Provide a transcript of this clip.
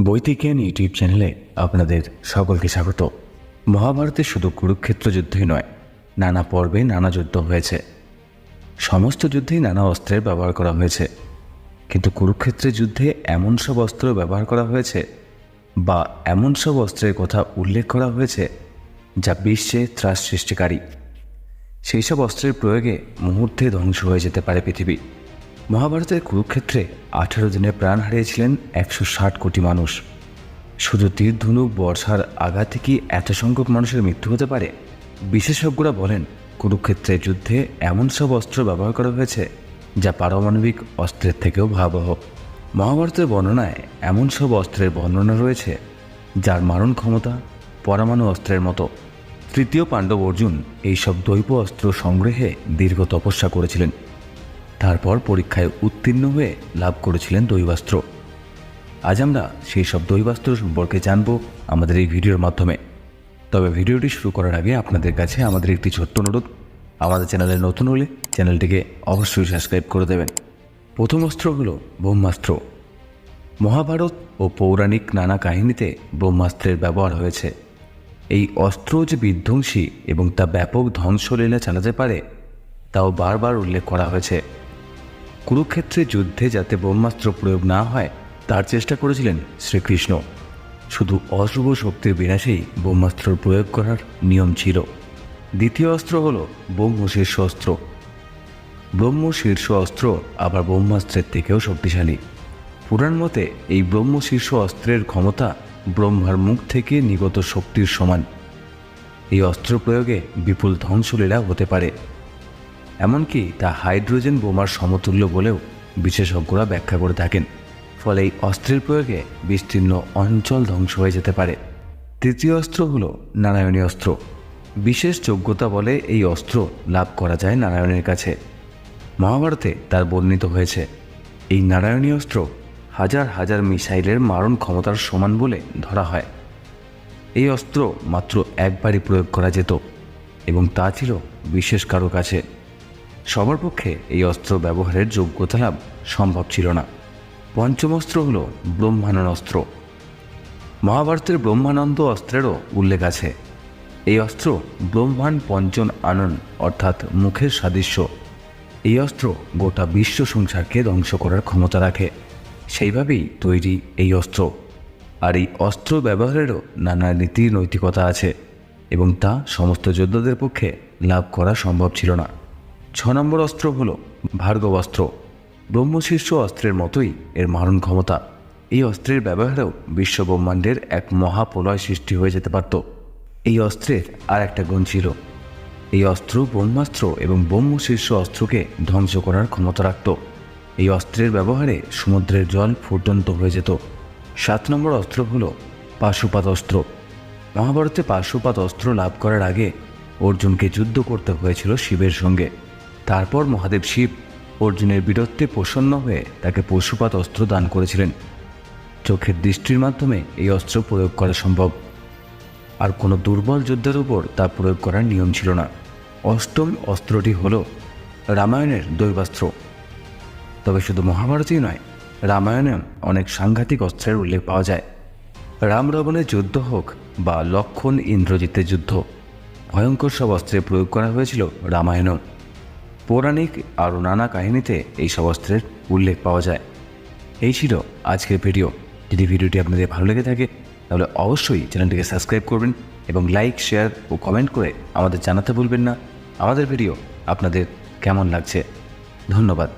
বৈদিজ্ঞান YouTube চ্যানেলে আপনাদের সকলকে স্বাগত। মহাভারতে শুধু কুরুক্ষেত্র যুদ্ধই নয়, নানা পর্বে নানা যুদ্ধ হয়েছে। সমস্ত যুদ্ধেই নানা অস্ত্রের ব্যবহার করা হয়েছে। কিন্তু কুরুক্ষেত্রের যুদ্ধে এমন সব অস্ত্র ব্যবহার করা হয়েছে বা এমন সব অস্ত্রের কথা উল্লেখ করা হয়েছে যা বিশ্বে ত্রাস সৃষ্টিকারী। সেই সব অস্ত্রের প্রয়োগে মুহূর্তে ধ্বংস হয়ে যেতে পারে পৃথিবী। মহাভারতের কুরুক্ষেত্রে আঠারো দিনে প্রাণ হারিয়েছিলেন একশো ষাট কোটি মানুষ। শুধু তীর, ধনুক, বর্ষার আঘাতে কি এত সংখ্যক মানুষের মৃত্যু হতে পারে? বিশেষজ্ঞরা বলেন, কুরুক্ষেত্রের যুদ্ধে এমন সব অস্ত্র ব্যবহার করা হয়েছে যা পারমাণবিক অস্ত্রের থেকেও ভয়াবহ। মহাভারতের বর্ণনায় এমন সব অস্ত্রের বর্ণনা রয়েছে যার মারণ ক্ষমতা পরমাণু অস্ত্রের মতো। তৃতীয় পাণ্ডব অর্জুন এইসব দৈব অস্ত্র সংগ্রহে দীর্ঘ তপস্যা করেছিলেন। তারপর পরীক্ষায় উত্তীর্ণ হয়ে লাভ করেছিলেন দৈবাস্ত্র। আজ আমরা সেই সব দৈবাস্ত্র সম্পর্কে জানব আমাদের এই ভিডিওর মাধ্যমে। তবে ভিডিওটি শুরু করার আগে আপনাদের কাছে আমাদের একটি ছোট্ট অনুরোধ। আমাদের চ্যানেলে নতুন হলে চ্যানেলটিকে অবশ্যই সাবস্ক্রাইব করে দেবেন। প্রথম অস্ত্র হল ব্রহ্মাস্ত্র। মহাভারত ও পৌরাণিক নানা কাহিনীতে ব্রহ্মাস্ত্রের ব্যবহার হয়েছে। এই অস্ত্র যে বিধ্বংসী এবং তা ব্যাপক ধ্বংসলীলা চালাতে পারে, তাও বারবার উল্লেখ করা হয়েছে। কুরুক্ষেত্রে যুদ্ধে যাতে ব্রহ্মাস্ত্র প্রয়োগ না হয়, তার চেষ্টা করেছিলেন শ্রীকৃষ্ণ। শুধু অশুভ শক্তির বিনাশেই ব্রহ্মাস্ত্র প্রয়োগ করার নিয়ম ছিল। দ্বিতীয় অস্ত্র হল ব্রহ্মশীর্ষ অস্ত্র ব্রহ্ম শীর্ষ অস্ত্র আবার ব্রহ্মাস্ত্রের থেকেও শক্তিশালী। পুরাণ মতে এই ব্রহ্ম শীর্ষ অস্ত্রের ক্ষমতা ব্রহ্মার মুখ থেকে নিগত শক্তির সমান। এই অস্ত্র প্রয়োগে বিপুল ধ্বংসলীলা হতে পারে। এমনকি তা হাইড্রোজেন বোমার সমতুল্য বলেও বিশেষজ্ঞরা ব্যাখ্যা করে থাকেন। ফলে এই অস্ত্রের প্রয়োগে বিস্তীর্ণ অঞ্চল ধ্বংস হয়ে যেতে পারে। তৃতীয় অস্ত্র হল নারায়ণী অস্ত্র। বিশেষ যোগ্যতা বলে এই অস্ত্র লাভ করা যায় নারায়ণের কাছে। মহাভারতে তার বর্ণিত হয়েছে, এই নারায়ণী অস্ত্র হাজার হাজার মিসাইলের মারণ ক্ষমতার সমান বলে ধরা হয়। এই অস্ত্র মাত্র একবারই প্রয়োগ করা যেত এবং তা ছিল বিশেষ কারও কাছে। সবার পক্ষে এই অস্ত্র ব্যবহারের যোগ্যতা লাভ সম্ভব ছিল না। পঞ্চম অস্ত্র হল ব্রহ্মানন অস্ত্র। মহাভারতের ব্রহ্মানন্দ অস্ত্রেরও উল্লেখ আছে। এই অস্ত্র ব্রহ্মাণ পঞ্চন আনন অর্থাৎ মুখের সাদৃশ্য। এই অস্ত্র গোটা বিশ্ব সংসারকে ধ্বংস করার ক্ষমতা রাখে। সেইভাবেই তৈরি এই অস্ত্র। আর এই অস্ত্র ব্যবহারেরও নানা নীতি নৈতিকতা আছে এবং তা সমস্ত যোদ্ধাদের পক্ষে লাভ করা সম্ভব ছিল না। ছ নম্বর অস্ত্র হল ভার্গব অস্ত্র। ব্রহ্মশীর্ষ অস্ত্রের মতোই এর মারণ ক্ষমতা। এই অস্ত্রের ব্যবহারেও বিশ্ব ব্রহ্মাণ্ডের এক মহাপ্রলয় সৃষ্টি হয়ে যেতে পারত। এই অস্ত্রের আর একটা গুণ ছিল। এই অস্ত্র ব্রহ্মাস্ত্র এবং ব্রহ্মশীর্ষ অস্ত্রকে ধ্বংস করার ক্ষমতা রাখত। এই অস্ত্রের ব্যবহারে সমুদ্রের জল ফুটন্ত হয়ে যেত। সাত নম্বর অস্ত্র হল পাশুপাত অস্ত্র। মহাভারতে পাশুপাত অস্ত্র লাভ করার আগে অর্জুনকে যুদ্ধ করতে হয়েছিল শিবের সঙ্গে। তারপর মহাদেব শিব অর্জুনের বীরত্বে প্রসন্ন হয়ে তাকে পশুপাত অস্ত্র দান করেছিলেন। চোখের দৃষ্টির মাধ্যমে এই অস্ত্র প্রয়োগ করা সম্ভব। আর কোনো দুর্বল যোদ্ধার উপর তা প্রয়োগ করার নিয়ম ছিল না। অষ্টম অস্ত্রটি হল রামায়ণের দৈবাস্ত্র। তবে শুধু মহাভারতই নয় রামায়ণে অনেক সাংঘাতিক অস্ত্রের উল্লেখ পাওয়া যায়। রাম রাবণের যুদ্ধ হোক বা লক্ষণ ইন্দ্রজিতের যুদ্ধ, ভয়ঙ্কর সব অস্ত্রে প্রয়োগ করা হয়েছিল রামায়ণও। পৌরাণিক আরও নানা কাহিনীতে এই সব অস্ত্রের উল্লেখ পাওয়া যায়। এই ছিল আজকের ভিডিও। যদি ভিডিওটি আপনাদের ভালো লেগে থাকে, তাহলে অবশ্যই চ্যানেলটিকে সাবস্ক্রাইব করবেন এবং লাইক, শেয়ার ও কমেন্ট করে আমাদের জানাতে ভুলবেন না। আমাদের ভিডিও আপনাদের কেমন লাগছে? ধন্যবাদ।